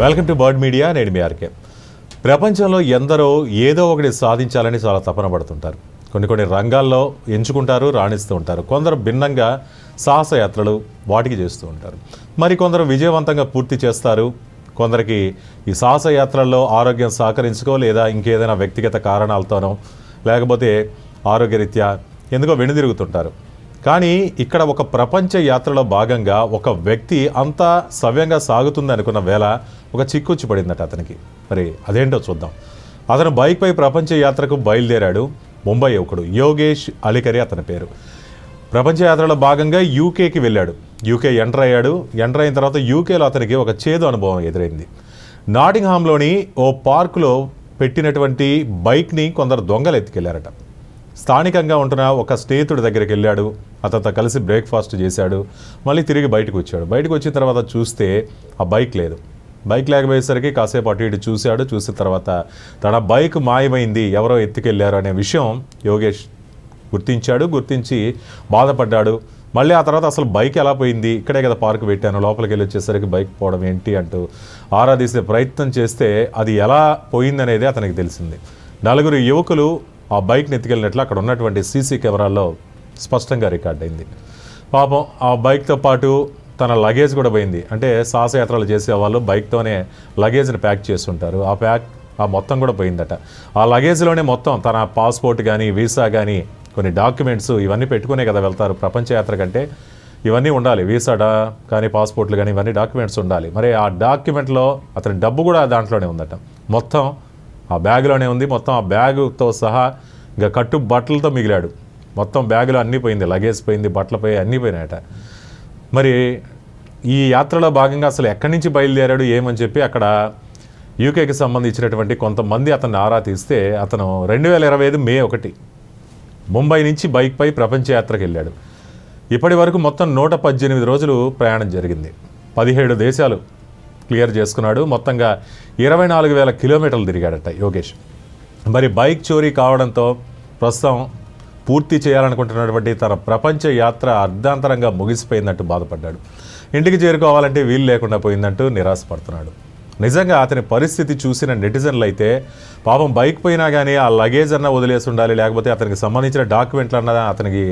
Welcome to bird media నేను మీ RK. ప్రపంచంలో ఎందరో ఏదో ఒకటి సాధించాలని చాలా తపన పడుతుంటారు. కొన్ని కొన్ని రంగాల్లో ఎంచుకుంటారు రాణిస్తూ ఉంటారు. కొందరు భిన్నంగా సాహసయాత్రలు వాటికి చేస్తూ ఉంటారు. మరి కొందరు విజయవంతంగా పూర్తి చేస్తారు. కొందరికి ఈ సాహసయాత్రల్లో ఆరోగ్యం సహకరించుకో లేదా ఇంకేదైనా వ్యక్తిగత కారణాలతోనో లేకపోతే ఆరోగ్యరీత్యా ఎందుకో వెనుదిరుగుతుంటారు. కానీ ఇక్కడ ఒక ప్రపంచ యాత్రలో భాగంగా ఒక వ్యక్తి అంతా సవ్యంగా సాగుతుంది అనుకున్న వేళ ఒక చిక్కుచ్చి పడిందట అతనికి. మరి అదేంటో చూద్దాం. అతను బైక్పై ప్రపంచ యాత్రకు బయలుదేరాడు. ముంబై యువకుడు యోగేష్ అలికరి అతని పేరు. ప్రపంచ యాత్రలో భాగంగా యూకేకి వెళ్ళాడు. యూకే ఎంటర్ అయ్యాడు. ఎంటర్ అయిన తర్వాత యూకేలో అతనికి ఒక చేదు అనుభవం ఎదురైంది. నాటింగ్హామ్లోని ఓ పార్కులో పెట్టినటువంటి బైక్ని కొందరు దొంగలు ఎత్తుకెళ్ళారట. స్థానికంగా ఉంటున్న ఒక స్నేహితుడి దగ్గరికి వెళ్ళాడు. అతనితో కలిసి బ్రేక్ఫాస్ట్ చేశాడు. మళ్ళీ తిరిగి బయటకు వచ్చాడు. బయటకు వచ్చిన తర్వాత చూస్తే ఆ బైక్ లేదు. బైక్ లేకపోయేసరికి కాసేపు అటు ఇటు చూశాడు. చూసిన తర్వాత తన బైక్ మాయమైంది. ఎవరో ఎత్తుకెళ్ళారు అనే విషయం యోగేష్ గుర్తించాడు. గుర్తించి బాధపడ్డాడు. మళ్ళీ ఆ తర్వాత అసలు బైక్ ఎలా పోయింది? ఇక్కడే కదా పార్క్ పెట్టాను. లోపలికి వెళ్ళి వచ్చేసరికి బైక్ పోవడం ఏంటి అంటూ ఆరాధిసే ప్రయత్నం చేస్తే అది ఎలా పోయిందనేది అతనికి తెలిసింది. నలుగురు యువకులు ఆ బైక్ని ఎత్తుకెళ్ళినట్లు అక్కడ ఉన్నటువంటి సీసీ కెమెరాల్లో స్పష్టంగా రికార్డ్ అయింది. పాపం ఆ బైక్తో పాటు తన లగేజ్ కూడా పోయింది. అంటే సాహసయాత్రలు చేసే వాళ్ళు బైక్తోనే లగేజ్ని ప్యాక్ చేస్తుంటారు. ఆ ప్యాక్ ఆ మొత్తం కూడా పోయిందట. ఆ లగేజ్లోనే మొత్తం తన పాస్పోర్ట్ కానీ వీసా కానీ కొన్ని డాక్యుమెంట్స్ ఇవన్నీ పెట్టుకునే కదా వెళ్తారు. ప్రపంచ యాత్ర కంటే ఇవన్నీ ఉండాలి. వీసా డా కానీ పాస్పోర్ట్లు కానీ ఇవన్నీ డాక్యుమెంట్స్ ఉండాలి. మరి ఆ డాక్యుమెంట్లో అతని డబ్బు కూడా దాంట్లోనే ఉందట. మొత్తం ఆ బ్యాగ్లోనే ఉంది. మొత్తం ఆ బ్యాగుతో సహా ఇంకా కట్టు బట్టలతో మిగిలాడు. మొత్తం బ్యాగులో అన్నీ పోయింది. లగేజ్ పోయింది బట్టలు పోయి అన్నీ పోయినాయట. మరి ఈ యాత్రలో భాగంగా అసలు ఎక్కడి నుంచి బయలుదేరాడు ఏమని చెప్పి అక్కడ యూకేకి సంబంధించినటువంటి కొంతమంది అతన్ని ఆరా తీస్తే అతను రెండు వేల ఇరవై ఐదు మే ఒకటి ముంబై నుంచి బైక్పై ప్రపంచ యాత్రకు వెళ్ళాడు. ఇప్పటి వరకు మొత్తం నూట పద్దెనిమిది రోజులు ప్రయాణం జరిగింది. పదిహేడు దేశాలు క్లియర్ చేసుకున్నాడు. మొత్తంగా ఇరవై నాలుగు వేల కిలోమీటర్లు తిరిగాడట యోగేష్. మరి బైక్ చోరీ కావడంతో ప్రస్తుతం పూర్తి చేయాలనుకుంటున్నటువంటి తన ప్రపంచ యాత్ర అర్ధాంతరంగా ముగిసిపోయిందంటూ బాధపడ్డాడు. ఇంటికి చేరుకోవాలంటే వీలు లేకుండా పోయిందంటూ నిరాశపడుతున్నాడు. నిజంగా అతని పరిస్థితి చూసిన నెటిజన్లు అయితే పాపం బైక్ పోయినా కానీ ఆ లగేజ్ అన్న వదిలేసి ఉండాలి లేకపోతే అతనికి సంబంధించిన డాక్యుమెంట్లు అన్న అతనికి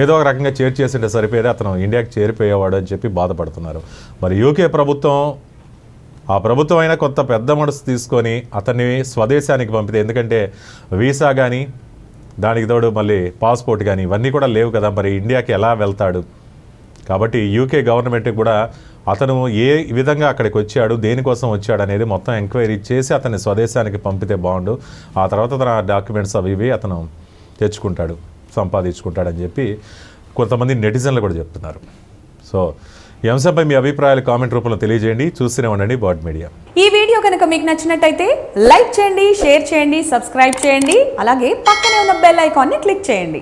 ఏదో ఒక రకంగా చేర్చేసింటే సరిపోయేది అతను ఇండియాకి చేరిపోయేవాడు అని చెప్పి బాధపడుతున్నారు. మరి యూకే ప్రభుత్వం ఆ ప్రభుత్వం అయినా కొంత పెద్ద మనసు తీసుకొని అతన్ని స్వదేశానికి పంపితే ఎందుకంటే వీసా కానీ దానికి తోడు మళ్ళీ పాస్పోర్ట్ కానీ ఇవన్నీ కూడా లేవు కదా మరి ఇండియాకి ఎలా వెళ్తాడు? కాబట్టి యూకే గవర్నమెంట్ కూడా అతను ఏ విధంగా అక్కడికి వచ్చాడు దేనికోసం వచ్చాడు అనేది మొత్తం ఎంక్వైరీ చేసి అతన్ని స్వదేశానికి పంపితే బాగుండు. ఆ తర్వాత తన డాక్యుమెంట్స్ అవి ఇవి అతను తెచ్చుకుంటాడు సంపాదించుకుంటాడని చెప్పి కొంతమంది నెటిజన్లు కూడా చెప్తున్నారు. సో ఈ అంశంపై మీ అభిప్రాయాలు కామెంట్ రూపంలో తెలియజేయండి. చూస్తూనే ఉండండి బాడ్ మీడియా. ఈ వీడియో కనుక మీకు నచ్చినట్టయితే లైక్ చేయండి షేర్ చేయండి సబ్స్క్రైబ్ చేయండి అలాగే పక్కనే ఉన్న బెల్ ఐకాన్ని క్లిక్ చేయండి.